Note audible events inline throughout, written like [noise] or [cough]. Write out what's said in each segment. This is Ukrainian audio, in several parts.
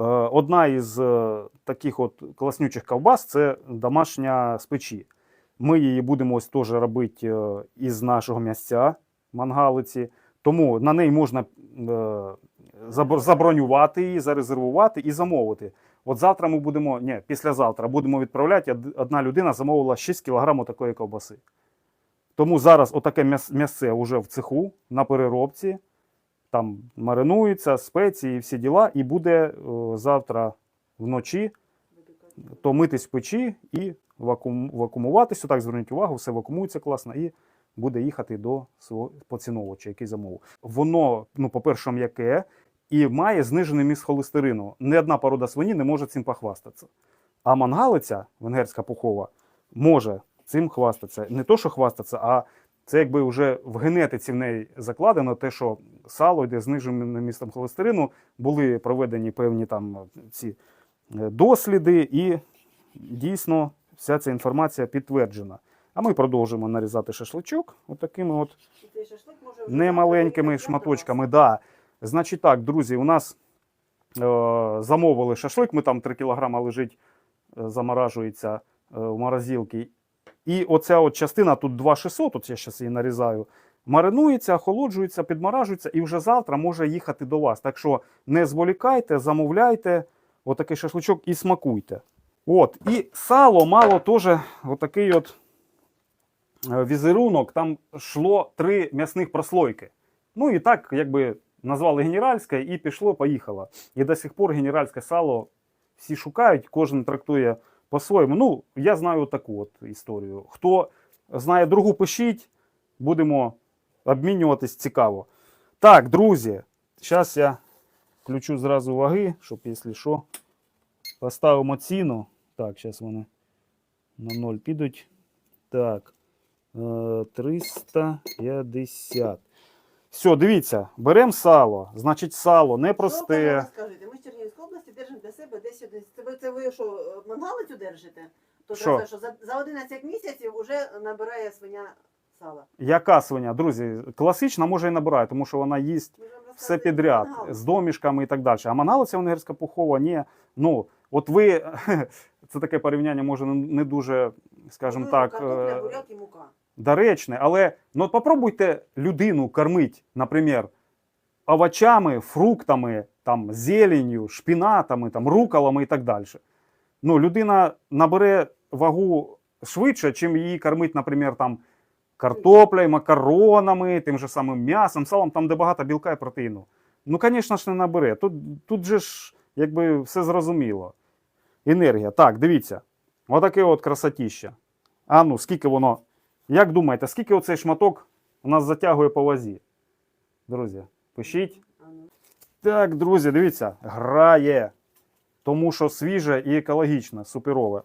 Е, Одна із е, таких от класнючих ковбас це домашня з печі. Ми її будемо ось теж робити е, із нашого м'ясця мангалиці. Тому на неї можна забронювати її, зарезервувати і замовити. От завтра ми будемо, ні, післязавтра будемо відправляти. Одна людина замовила 6 кг такої ковбаси. Тому зараз отаке м'яс- м'ясце вже в цеху на переробці. Там маринується, спеції, всі діла, і буде о, завтра вночі то митись в печі і вакуум, вакуумуватись. Отак зверніть увагу, все вакуумується класно і буде їхати до свого поціновувача, який замовив. Воно, ну, по-перше, м'яке і має знижений міст холестерину. Ні одна порода свині не може цим похвастатися. А мангалиця, венгерська пухова, може цим хвастатися. Не то, що хвастатися, а це якби вже в генетиці в неї закладено те, що сало йде зниженим містом холестерину, були проведені певні там ці е, досліди, і дійсно вся ця інформація підтверджена. А ми продовжуємо нарізати шашличок отакими от немаленькими шматочками. Да. Значить так, друзі, у нас е, замовили шашлик, ми там 3 кілограма лежить, е, заморажується е, в морозилці. І оця от частина, тут 2600, от я зараз її нарізаю, маринується, охолоджується, підморажується і вже завтра може їхати до вас. Так що не зволікайте, замовляйте отакий шашличок і смакуйте. От, і сало мало теж отакий от е, візерунок, там йшло три м'ясних прослойки. Ну і так, якби назвали генеральське, і пішло, поїхало. І до сих пор генеральське сало всі шукають, кожен трактує по-своєму. Ну, я знаю таку от історію. Хто знає другу, пишіть, будемо обмінюватись цікаво. Так, друзі, зараз я включу зразу ваги, щоб, якщо що, поставимо ціну. Так, зараз вони на 0 підуть. Так. е, 350. Все, дивіться, беремо сало. Значить, сало непросте. ви держимо для себе десь один. Це ви, це ви що, мангалицю держите? То Що? це що за, за 11 місяців вже набирає свиня сала. Яка свиня? Друзі, класична може і набирає, тому що вона їсть Ми ж вам все розказуємо підряд мангалицю. з домішками і так далі. А мангалиця венгерська пухова, ні. Ну, от ви, [laughs] це таке порівняння може не не дуже, скажімо Ну, так, Картопля, е, буряк і мука. доречне, але ну, от попробуйте людину кормити, наприклад, овочами, фруктами, там, зеленью, шпінатами, там, руколами і так далі. Ну, людина набере вагу швидше, чим її кормить, наприклад, там, картоплею, макаронами, тим же самим м'ясом, салом, там, де багато білка і протеїну. Ну, звісно ж, не набере. Тут, тут же ж якби все зрозуміло. Енергія. Так, дивіться. Отаке от красотіще. А ну, скільки воно. Як думаєте, скільки оцей шматок у нас затягує по вазі? Друзі, пишіть. Так, друзі, дивіться, грає. Тому що свіже і екологічне, суперове.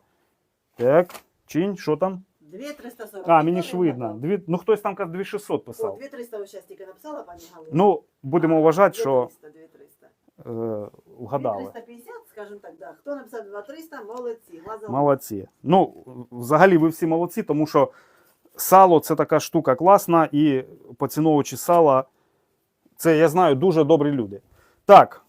Так, чинь, що там? 2340. А, мені ж видно. Дві, ну, хтось там каже 2600 О, писав. 2300 ви зараз тільки написала, пані Галина? Ну, будемо вважати, що 2300, 2300. е, вгадали. 2350, скажімо так, да. Хто написав 2300, молодці. Глаза Молодці. Ну, взагалі, ви всі молодці, тому що сало це така штука класна, і поціновувачі сала, це я знаю, дуже добрі люди. Так,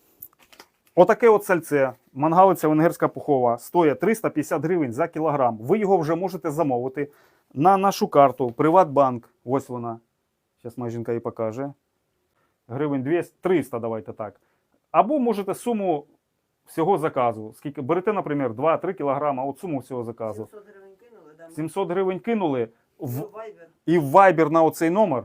отаке от сальце, мангалиця венгерська пухова, стоїть 350 гривень за кілограм. Ви його вже можете замовити на нашу карту Приватбанк. Ось вона. Зараз моя жінка її покаже. Гривень 200, 300, давайте так. Або можете суму всього заказу. Скільки берете, наприклад, 2-3 кілограма, от суму всього заказу. 700 гривень кинули, да. 700 гривень кинули в, В і в Viber на оцей номер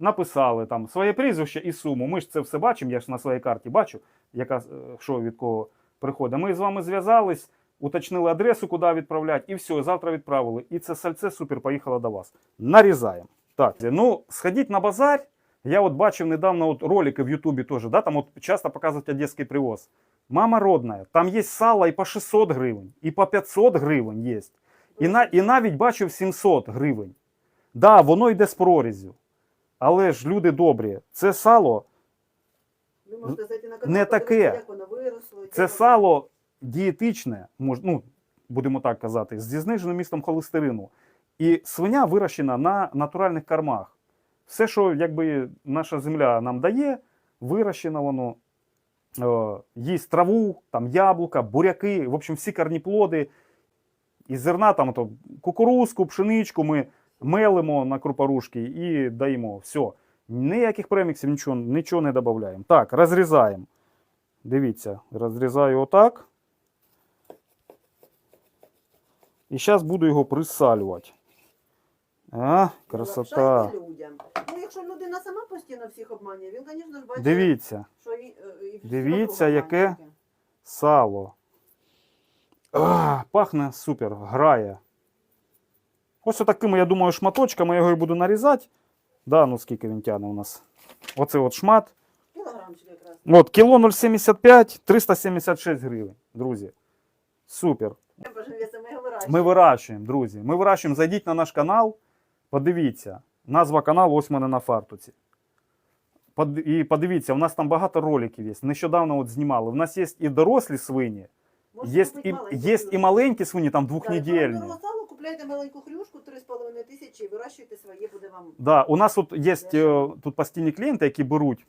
написали там своє прізвище і суму. Ми ж це все бачимо, я ж на своїй карті бачу, яка, е, що від кого приходить. Ми з вами зв'язались, уточнили адресу, куди відправляти, і все, завтра відправили. І це сальце супер поїхало до вас. Нарізаємо. Так, ну, сходіть на базар. Я от бачив недавно от ролики в Ютубі теж, да, там от часто показують одеський привоз. Мама родная, там є сало і по 600 гривень, і по 500 гривень є. І, на, і навіть бачив 700 гривень. Да, воно йде з прорізю. Але ж люди добрі, це сало, Ви можете зайти на канал, Не подивитися, таке. як воно виросло. це воно- сало дієтичне, мож, ну, будемо так казати, зі зниженим містом холестерину. І свиня вирощена на натуральних кормах. Все, що якби наша земля нам дає, вирощено воно е, їсть траву, там яблука, буряки, в общем, всі корніплоди. Із зерна там то, кукурузку, пшеничку ми мелимо на крупорушки і даємо. Все. Ніяких преміксів, нічого, нічого не додаємо. Так, розрізаємо. Дивіться, розрізаю отак. І зараз буду його присалювати. А, красота. Ну, якщо людина сама постійно всіх обманює, він, звісно ж, бачить, Дивіться, що е, і Дивіться, яке- сало. А, пахне супер, грає. Ось отакими, я думаю, шматочками я його і буду нарізати. Да, ну скільки він тягне у нас. Оце от шмат. От, кіло 0,75, 376 гривень, друзі. Супер. Ми вирощуємо. Друзі. Ми вирощуємо. Зайдіть на наш канал, подивіться. Назва каналу ось в мене на фартуці. І подивіться, у нас там багато роликів є. Нещодавно от знімали. У нас є і дорослі свині, є і, є і маленькі свині, там Так, двохнедільні. купляйте маленьку хрюшку, 3,5 тисячі, і вирощуйте своє, буде вам Да, у нас от є е, тут постійні клієнти, які беруть.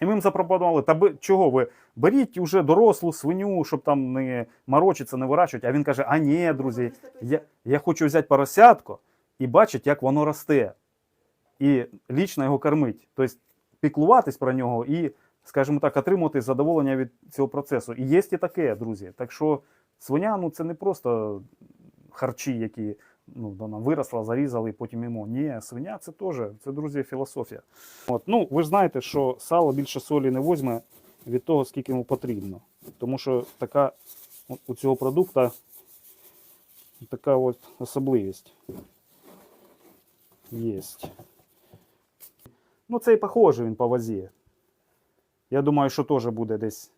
І ми їм запропонували, та би, чого ви? Беріть уже дорослу свиню, щоб там не морочиться, не вирощувати. А він каже: а ні, друзі, я, я хочу взяти поросятко і бачити, як воно росте. І лічно його кормити. Тобто піклуватись про нього і, скажімо так, отримувати задоволення від цього процесу. І є і таке, друзі. Так що свиня ну, це не просто харчі, які ну, вона виросла, зарізали і потім їмо. Ні, свиня це теж, це, друзі, філософія. От, ну, ви ж знаєте, що сало більше солі не возьме від того, скільки йому потрібно. Тому що така у- цього продукту така от особливість. Єсть. Ну, це і похоже він по вазі. Я думаю, що теж буде десь.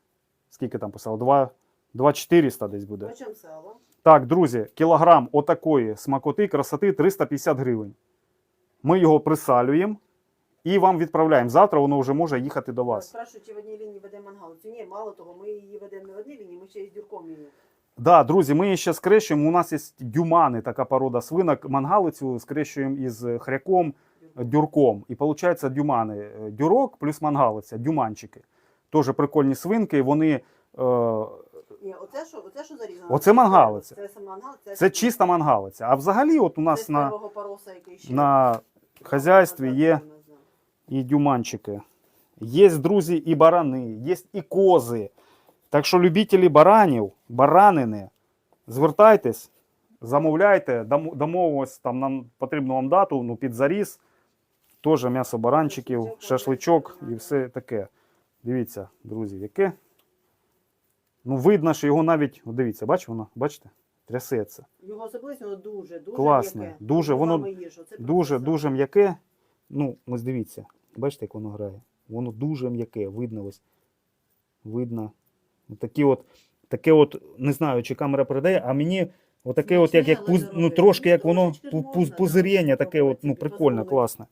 Скільки там писало? 2, 2400 десь буде. По чому сало? Так, друзі, кілограм отакої смакоти, красоти 350 гривень. Ми його присалюємо і вам відправляємо. Завтра воно вже може їхати до вас. Спрашують, чи в одній лінії ведемо мангалицю. Ні, мало того, ми її ведемо не в одній лінії, ми ще й з дюрком її. Да, друзі, ми її ще скрещуємо. У нас є дюмани, така порода свинок. Мангалицю скрещуємо із хряком, дюрком. І виходить дюмани. Е, Дюрок плюс мангалиця, дюманчики. Теж прикольні свинки. Вони, е, Ні, оце що, оце що зарізано? Оце мангалиця. Це сам мангал, це, чиста мангалиця. А взагалі, от у нас на, пороса, який ще. на хазяйстві є і дюманчики. Є, друзі, і барани, є і кози. Так що любителі баранів, баранини, звертайтесь, замовляйте, дам- дамо ось там нам потрібну вам дату, ну, під заріз. Теж м'ясо баранчиків, шашличок і все таке. Дивіться, друзі, яке. Ну, видно, що його навіть, от дивіться, бачите, воно, бачите? Трясеться. Його особливість, воно дуже, дуже Класне, м'яке. дуже, воно Дуже, дуже м'яке. Ну, ось дивіться, бачите, як воно грає. Воно дуже м'яке, видно ось. Видно. Такі от, таке от, не знаю, чи камера передає, а мені отаке от, як, як пуз, ну, трошки як Ну, воно трошечки ж пу- пуз- да, таке от, ну, прикольно, класне.